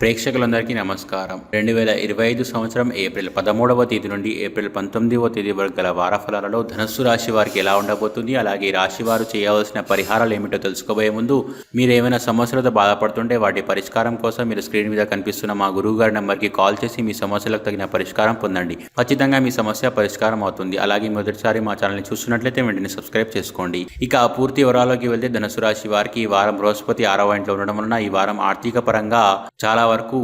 ప్రేక్షకులందరికీ నమస్కారం. రెండు వేల ఇరవై ఐదు సంవత్సరం ఏప్రిల్ పదమూడవ తేదీ నుండి ఏప్రిల్ పంతొమ్మిదవ తేదీ వరకు గల వారఫలాలలో ధనస్సు రాశి వారికి ఎలా ఉండబోతుంది అలాగే రాశి వారు చేయవలసిన పరిహారాలు ఏమిటో తెలుసుకోబోయే ముందు మీరు ఏమైనా సమస్యలతో బాధపడుతుంటే వాటి పరిష్కారం కోసం మీరు స్క్రీన్ మీద కనిపిస్తున్న మా గురువు గారి నెంబర్కి కాల్ చేసి మీ సమస్యలకు తగిన పరిష్కారం పొందండి. ఖచ్చితంగా మీ సమస్య పరిష్కారం అవుతుంది. అలాగే మొదటిసారి మా ఛానల్ని చూస్తున్నట్లయితే వెంటనే సబ్స్క్రైబ్ చేసుకోండి. ఇక ఆ పూర్తి వివరాల్లోకి వెళ్తే ధనుసు రాశి వారికి ఈ వారం బృహస్పతి ఆరవ ఇంట్లో ఉండడం వలన ఈ వారం ఆర్థిక పరంగా చాలా వరకు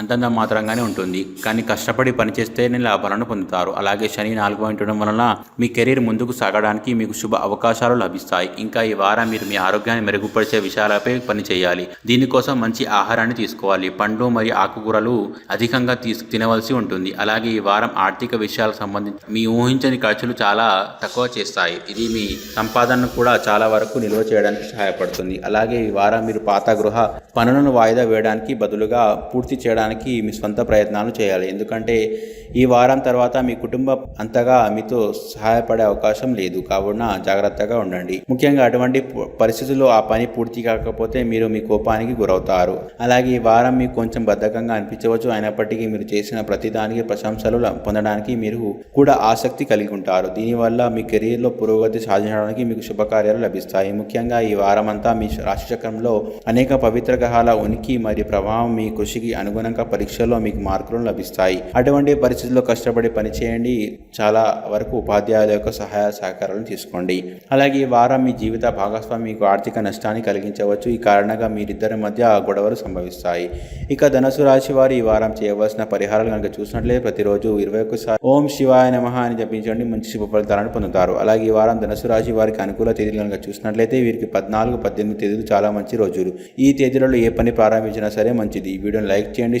అంతంత మాత్రంగానే ఉంటుంది. కానీ కష్టపడి పనిచేస్తేనే లాభాలను పొందుతారు. అలాగే శని నాలుగో ఉండడం వలన మీ కెరీర్ ముందుకు సాగడానికి మీకు శుభ అవకాశాలు లభిస్తాయి. ఇంకా ఈ వారం మీరు మీ ఆరోగ్యాన్ని మెరుగుపరిచే విషయాలపై పని చేయాలి దీనికోసం మంచి ఆహారాన్ని తీసుకోవాలి. పండ్లు మరియు ఆకుకూరలు అధికంగా తీసు తినవలసి ఉంటుంది. అలాగే ఈ వారం ఆర్థిక విషయాలకు సంబంధించి మీ ఊహించని ఖర్చులు చాలా తక్కువ చేస్తాయి. ఇది మీ సంపాదనను కూడా చాలా వరకు నిల్వ చేయడానికి సహాయపడుతుంది. అలాగే ఈ వారం మీరు పాత గృహ పనులను వాయిదా వేయడానికి బదులుగా పూర్తి చేయడానికి మీ స్వంత ప్రయత్నాలు చేయాలి. ఎందుకంటే ఈ వారం తర్వాత మీ కుటుంబం అంతగా మీతో సహాయపడే అవకాశం లేదు. కావున జాగ్రత్తగా ఉండండి. ముఖ్యంగా అటువంటి పరిస్థితుల్లో ఆ పని పూర్తి కాకపోతే మీరు మీ కోపానికి గురవుతారు. అలాగే ఈ వారం మీకు కొంచెం బద్ధకంగా అనిపించవచ్చు. అయినప్పటికీ మీరు చేసిన ప్రతిదానికి ప్రశంసలు పొందడానికి మీరు కూడా ఆసక్తి కలిగి ఉంటారు. దీనివల్ల మీ కెరీర్లో పురోగతి సాధించడానికి మీకు శుభకార్యాలు లభిస్తాయి. ముఖ్యంగా ఈ వారం అంతా మీ రాశి చక్రంలో అనేక పవిత్ర గ్రహాల ఉనికి మరియు ప్రభావం మీ కృషికి అనుగుణంగా పరీక్షల్లో మీకు మార్కులు లభిస్తాయి. అటువంటి పరిస్థితుల్లో కష్టపడి పనిచేయండి. చాలా వరకు ఉపాధ్యాయుల యొక్క సహాయ సహకారాలను తీసుకోండి. అలాగే ఈ వారం మీ జీవిత భాగస్వామి మీకు ఆర్థిక నష్టాన్ని కలిగించవచ్చు. ఈ కారణంగా మీరిద్దరి మధ్య గొడవలు సంభవిస్తాయి. ఇక ధనుసు రాశి వారు ఈ వారం చేయవలసిన పరిహారాలు కనుక చూసినట్లయితే ప్రతిరోజు ఇరవై ఒక్కసారి ఓం శివాయ నమ అని జపించండి. మంచి శుభ ఫలితాలను పొందుతారు. అలాగే ఈ వారం ధనుసు రాశి వారికి అనుకూల తేదీలు కనుక చూసినట్లయితే వీరికి పద్నాలుగు పద్దెనిమిది తేదీలు చాలా మంచి రోజులు. ఈ తేదీలలో ఏ పని ప్రారంభించినా సరే మంచిది. ఈ వీడియోని లైక్ చేయండి